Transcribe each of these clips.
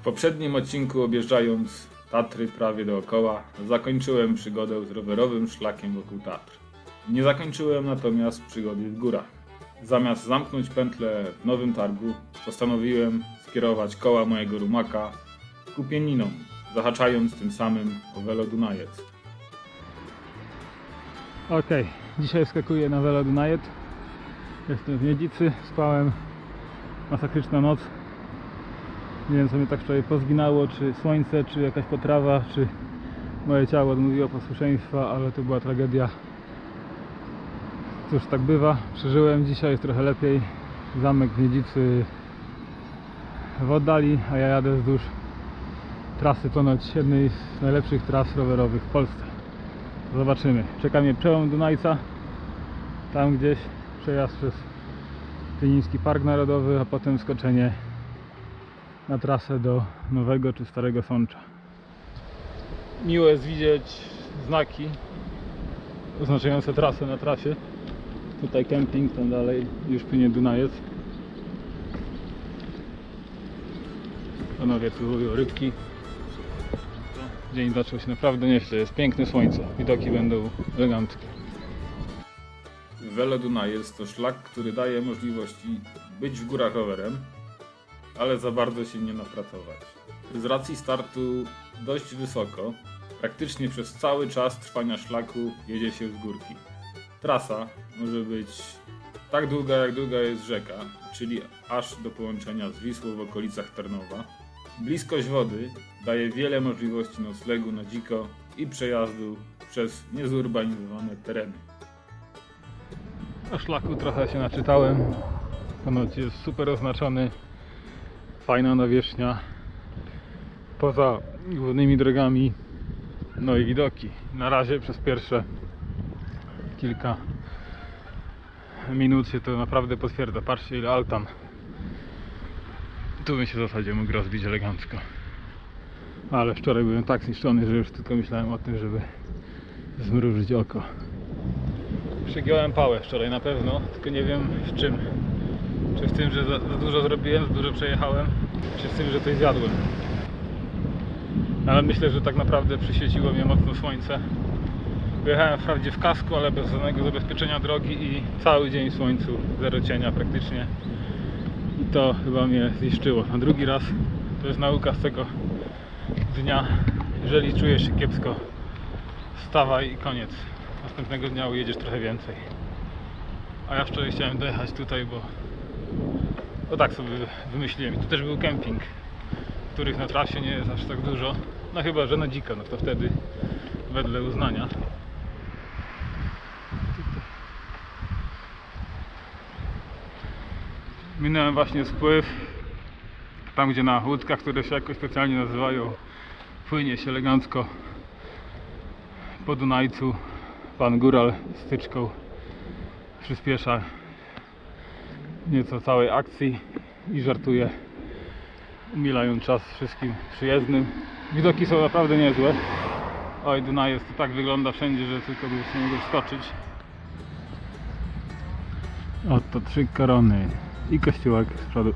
W poprzednim odcinku objeżdżając Tatry prawie dookoła, zakończyłem przygodę z rowerowym szlakiem wokół Tatr. Nie zakończyłem natomiast przygody w górach. Zamiast zamknąć pętlę w Nowym Targu, postanowiłem skierować koła mojego rumaka ku pieninom, zahaczając tym samym o Velo Dunajec. Okej, dzisiaj skakuję na Velo Dunajet. Jestem w Miedzicy, spałem masakryczna noc. Nie wiem co mnie tak wczoraj pozginało, czy słońce, czy jakaś potrawa, czy moje ciało odmówiło posłuszeństwa, ale to była tragedia. Cóż, tak bywa. Przeżyłem dzisiaj, jest trochę lepiej. Zamek w Miedzicy w oddali, a ja jadę wzdłuż trasy ponoć jednej z najlepszych tras rowerowych w Polsce. Zobaczymy. Czeka mnie przełom Dunajca. Tam gdzieś przejazd przez Pieniński Park Narodowy, a potem skoczenie na trasę do Nowego czy Starego Sącza. Miło jest widzieć znaki oznaczające trasę na trasie. Tutaj kemping, tam dalej już płynie Dunajec. Panowie tu łowią rybki. Dzień zaczął się naprawdę nieźle, jest piękne słońce, widoki będą eleganckie. Velo Dunajec to szlak, który daje możliwości być w górach rowerem, ale za bardzo się nie napracować. Z racji startu dość wysoko, praktycznie przez cały czas trwania szlaku jedzie się z górki. Trasa może być tak długa jak długa jest rzeka, czyli aż do połączenia z Wisłą w okolicach Tarnowa. Bliskość wody daje wiele możliwości noclegu na dziko i przejazdu przez niezurbanizowane tereny. O szlaku trochę się naczytałem. Ponoć jest super oznaczony. Fajna nawierzchnia. Poza głównymi drogami. No i widoki. Na razie przez pierwsze kilka minut się to naprawdę potwierdza. Patrzcie ile altan. Tu bym się w zasadzie mógł rozbić elegancko. Ale wczoraj byłem tak zniszczony, że już tylko myślałem o tym, żeby zmrużyć oko. Przegiąłem pałę wczoraj na pewno, tylko nie wiem w czym. Czy w tym, że za, za dużo zrobiłem, za dużo przejechałem, czy w tym, że coś zjadłem. Ale myślę, że tak naprawdę przyświeciło mnie mocno słońce. Wyjechałem wprawdzie w kasku, ale bez żadnego zabezpieczenia drogi i cały dzień w słońcu, zero cienia praktycznie. I to chyba mnie zniszczyło. Na drugi raz to jest nauka z tego dnia. Jeżeli czujesz się kiepsko, wstawaj i koniec. Następnego dnia ujedziesz trochę więcej. A ja wczoraj chciałem dojechać tutaj, bo no tak sobie wymyśliłem. I tu też był kemping, których na trasie nie jest aż tak dużo. No chyba, że na dziko, no to wtedy wedle uznania. Minąłem właśnie spływ, tam gdzie na łódkach, które się jakoś specjalnie nazywają, płynie się elegancko po Dunajcu pan góral styczką przyspiesza nieco całej akcji i żartuje umilając czas wszystkim przyjezdnym. Widoki są naprawdę niezłe. Oj Dunajec to tak wygląda wszędzie, że tylko by się nie wskoczyć oto trzy korony i kościółek z przodu.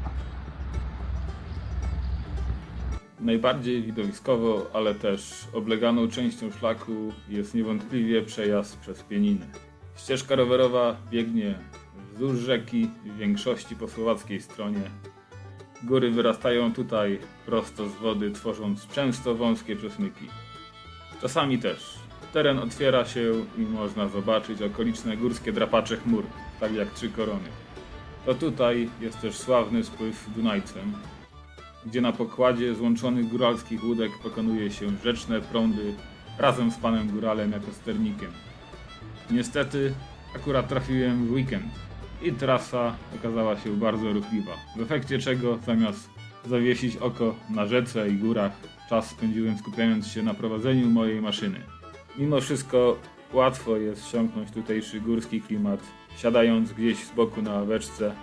Najbardziej widowiskowo, ale też obleganą częścią szlaku jest niewątpliwie przejazd przez Pieniny. Ścieżka rowerowa biegnie wzdłuż rzeki, w większości po słowackiej stronie. Góry wyrastają tutaj prosto z wody, tworząc często wąskie przesmyki. Czasami też teren otwiera się i można zobaczyć okoliczne górskie drapacze chmur, tak jak Trzy Korony. To tutaj jest też sławny spływ Dunajcem, gdzie na pokładzie złączonych góralskich łódek pokonuje się rzeczne prądy razem z panem góralem jako sternikiem. Niestety akurat trafiłem w weekend i trasa okazała się bardzo ruchliwa, w efekcie czego zamiast zawiesić oko na rzece i górach, czas spędziłem skupiając się na prowadzeniu mojej maszyny. Mimo wszystko łatwo jest wsiąknąć tutejszy górski klimat, siadając gdzieś z boku na ławeczce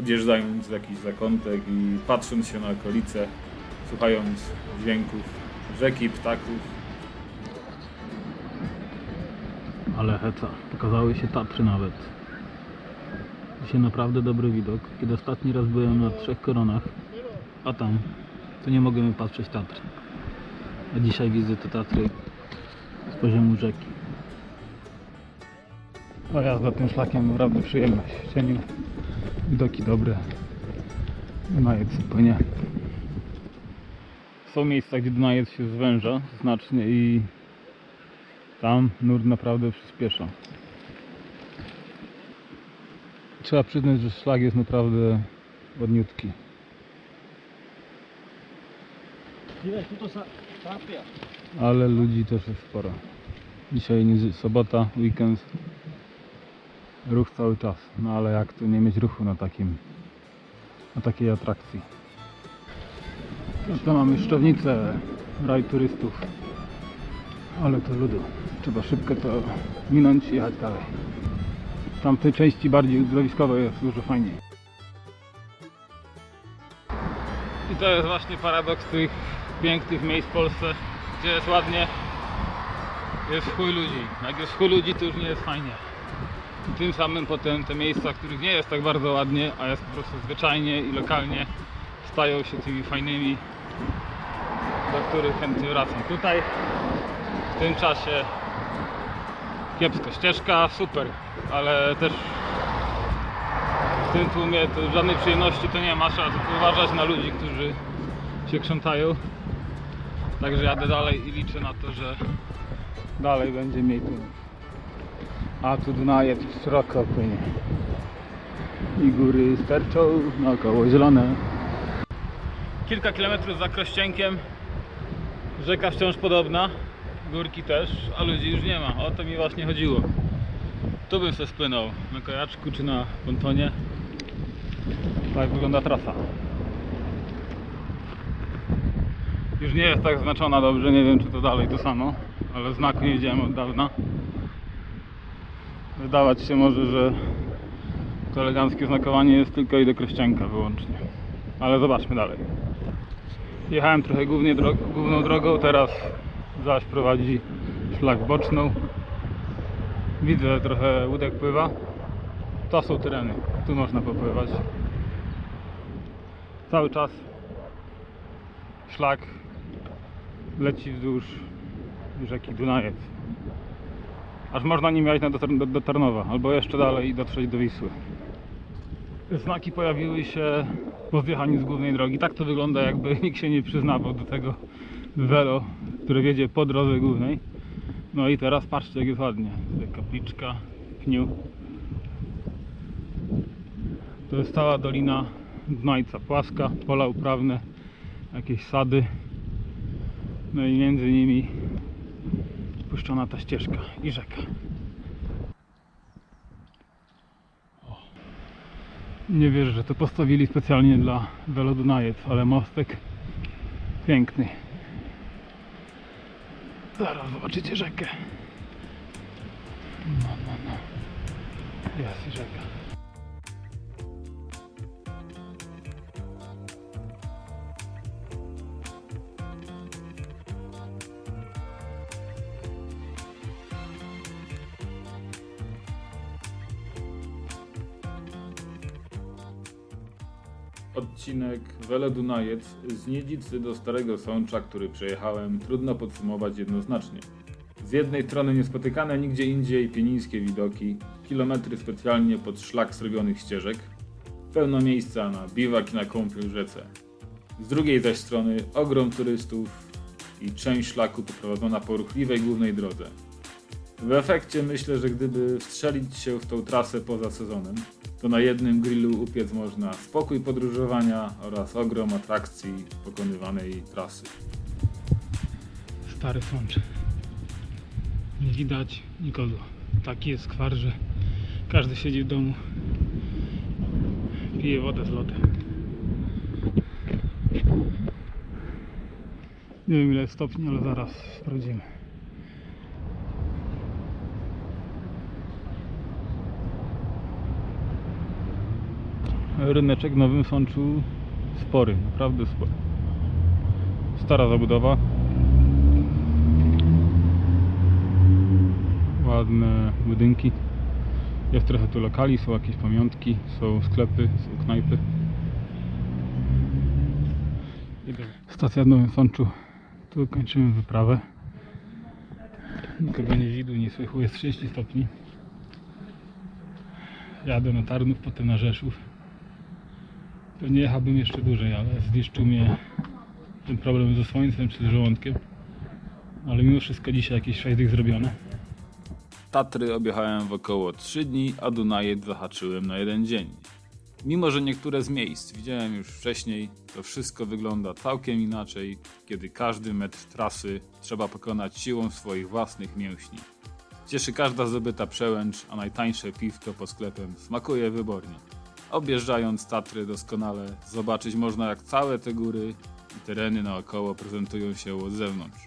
odjeżdżając w jakiś zakątek i patrząc się na okolice, słuchając dźwięków rzeki, ptaków. Ale heca, pokazały się Tatry nawet. Dzisiaj naprawdę dobry widok. Kiedy ostatni raz byłem na Trzech Koronach, a tam to nie mogłem patrzeć Tatry. A dzisiaj widzę te Tatry z poziomu rzeki. O jazda tym szlakiem naprawdę przyjemność. W cieniu widoki dobre. Dunajec płynie. Są miejsca, gdzie Dunajec się zwęża znacznie i tam nurt naprawdę przyspiesza. Trzeba przyznać, że szlak jest naprawdę ładniutki. Ale ludzi też jest sporo. Dzisiaj nie, sobota, weekend. Ruch cały czas. No ale jak tu nie mieć ruchu na takim na takiej atrakcji. No to mamy szczownicę, raj turystów. Ale to ludu. Trzeba szybko to minąć i jechać dalej. W tamtej części bardziej uzdrowiskowej jest dużo fajniej. I to jest właśnie paradoks tych pięknych miejsc w Polsce, gdzie jest ładnie, jest chuj ludzi. Jak jest chuj ludzi, to już nie jest fajnie. I tym samym potem te miejsca, których nie jest tak bardzo ładnie, a jest po prostu zwyczajnie i lokalnie, stają się tymi fajnymi, do których chętnie wracam. Tutaj w tym czasie kiepsko. Ścieżka super, ale też w tym tłumie to żadnej przyjemności to nie ma, trzeba tylko uważać na ludzi, którzy się krzątają. Także jadę dalej i liczę na to, że dalej będzie mniej tłumów. A tu Dunajec szeroko płynie. I góry sterczą naokoło zielone. Kilka kilometrów za Krościenkiem. Rzeka wciąż podobna. Górki też, a ludzi już nie ma. O to mi właśnie chodziło. Tu bym się spłynął. Na kajaczku czy na pontonie. Tak wygląda trasa. Już nie jest tak znaczona dobrze, nie wiem czy to dalej to samo, ale znaku nie widziałem od dawna. Wydawać się może, że to eleganckie znakowanie jest tylko i do Krościenka wyłącznie. Ale zobaczmy dalej. Jechałem trochę głównie dro główną drogą, teraz zaś prowadzi szlak boczną. Widzę trochę łódek pływa. To są tereny, tu można popływać. Cały czas szlak leci wzdłuż rzeki Dunajec. Aż można nim jechać do, do, do Tarnowa, albo jeszcze dalej i dotrzeć do Wisły. Znaki pojawiły się po zjechaniu z głównej drogi. Tak to wygląda, jakby nikt się nie przyznawał do tego welo, które wiedzie po drodze głównej. No i teraz patrzcie, jak jest ładnie. Tutaj kapliczka, pniu. To jest cała dolina Dunajca, płaska, pola uprawne, jakieś sady. No i między nimi puszczona ta ścieżka i rzeka. Nie wierzę, że to postawili specjalnie dla Velo Dunajec, ale mostek piękny. Zaraz zobaczycie rzekę. No, no, no. Jest i rzeka. Odcinek Wele Dunajec z Niedzicy do Starego Sącza, który przejechałem, trudno podsumować jednoznacznie. Z jednej strony niespotykane nigdzie indziej pienińskie widoki, kilometry specjalnie pod szlak zrobionych ścieżek, pełno miejsca na biwak i na kąpiel w rzece. Z drugiej zaś strony ogrom turystów i część szlaku poprowadzona po ruchliwej głównej drodze. W efekcie myślę, że gdyby wstrzelić się w tą trasę poza sezonem, to na jednym grillu upiec można spokój podróżowania oraz ogrom atrakcji pokonywanej trasy. Stary sącz. Nie widać nikogo. Taki jest skwar, że każdy siedzi w domu. Pije wodę z lodem. Nie wiem ile stopni, ale zaraz sprawdzimy. Ryneczek w Nowym Sączu spory, naprawdę spory. Stara zabudowa, ładne budynki. Jest trochę tu lokali, są jakieś pamiątki, są sklepy, są knajpy. Stacja w Nowym Sączu. Tu kończymy wyprawę. Nikogo nie widu, nie słychu, jest 30 stopni. Jadę na Tarnów, potem na Rzeszów. Pewnie jechałbym jeszcze dłużej, ale zniszczył mnie ten problem ze słońcem czy z żołądkiem. Ale mimo wszystko dzisiaj jakieś 6 dych zrobione. Tatry objechałem w około 3 dni, a Dunajet zahaczyłem na jeden dzień. Mimo, że niektóre z miejsc widziałem już wcześniej, to wszystko wygląda całkiem inaczej, kiedy każdy metr trasy trzeba pokonać siłą swoich własnych mięśni. Cieszy każda zdobyta przełęcz, a najtańsze piwko pod sklepem smakuje wybornie. Objeżdżając Tatry doskonale, zobaczyć można jak całe te góry i tereny naokoło prezentują się od zewnątrz.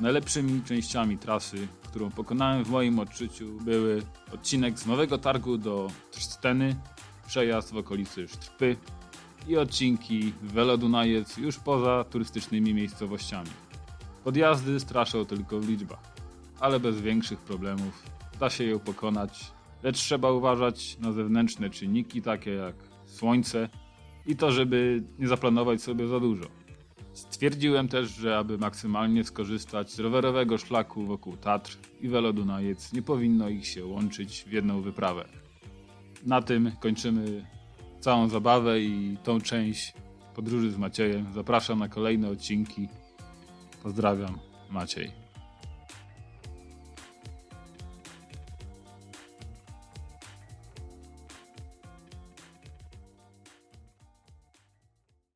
Najlepszymi częściami trasy, którą pokonałem w moim odczuciu, były odcinek z Nowego Targu do Trzteny, przejazd w okolicy Sztrpy i odcinki Velo Dunajec już poza turystycznymi miejscowościami. Podjazdy straszą tylko w liczbach, ale bez większych problemów da się ją pokonać, lecz trzeba uważać na zewnętrzne czynniki takie jak słońce i to, żeby nie zaplanować sobie za dużo. Stwierdziłem też, że aby maksymalnie skorzystać z rowerowego szlaku wokół Tatr i Velo Dunajec, nie powinno ich się łączyć w jedną wyprawę. Na tym kończymy całą zabawę i tą część podróży z Maciejem. Zapraszam na kolejne odcinki. Pozdrawiam, Maciej.